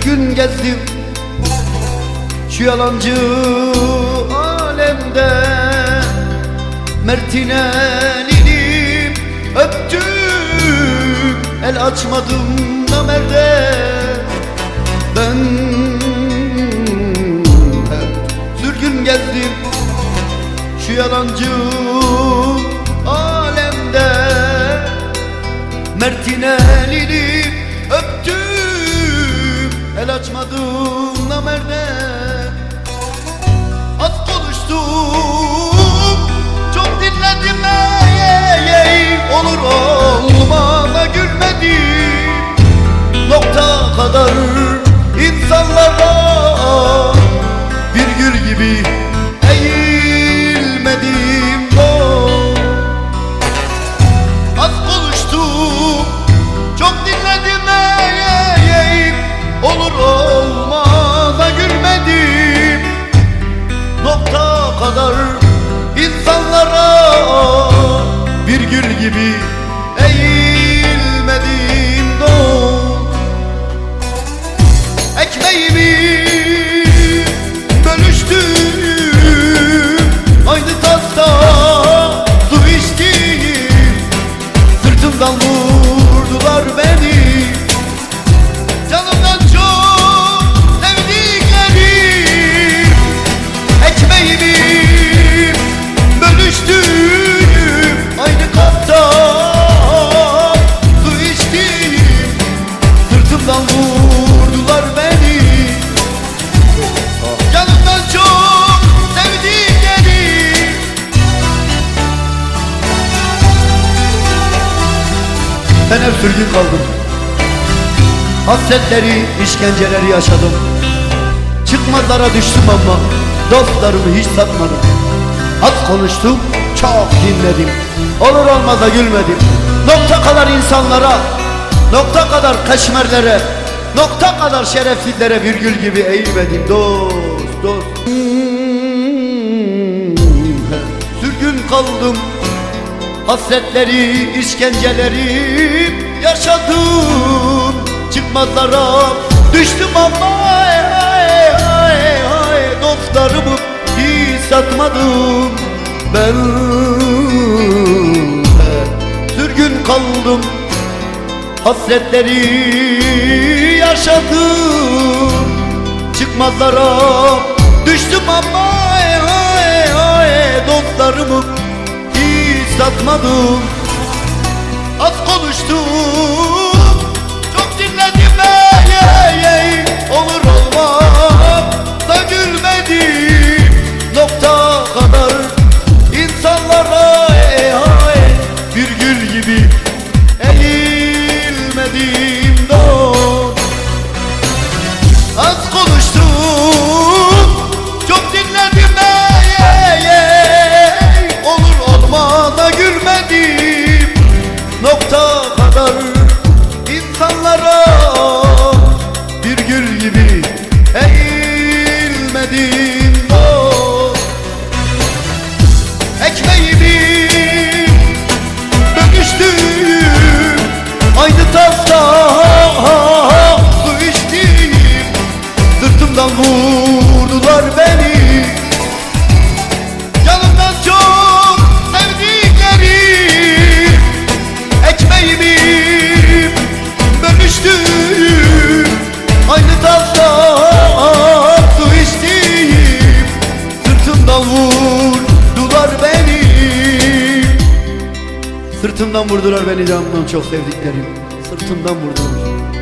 Sürgün gezdim. Şu yalancı alemde Mert'in elini öptüm. El açmadım namerde. Ben sürgün gezdim. Şu yalancı alemde Mert'in elini El açmadım namerde Az konuştum Çok dinledim ey, ey, ey. Olur olmana gülmedim Nokta kadar insanlara Bir gül gibi eğilmedim doğ Ekmeğimi bölüştüm. Aynı tasta su içtim Sırtımdan vurdular beni vurdular beni. Canımdan çok sevdiklerim Ben hep sürgün kaldım. Hasretleri, işkenceleri yaşadım. Çıkmazlara düştüm ama Dostlarımı hiç satmadım. Az konuştum, çok dinledim. Olur olmaza gülmedim. Nokta kadar insanlara Nokta kadar kaşmerlere Nokta kadar şerefsizlere bir gül gibi eğilmedim Dost, dost. Sürgün kaldım Hasretleri, işkenceleri yaşadım. Çıkmazlara düştüm ama ay, ay, ay, Dostlarımı hiç satmadım. Ben. Sürgün kaldım Hasretleri yaşadım. Çıkmazlara düştüm ama ay, ay, ay, Dostlarımı hiç satmadım. Az konuştum gül gibi Sırtımdan vurdular beni canımdan çok sevdiklerim. Sırtımdan vurdular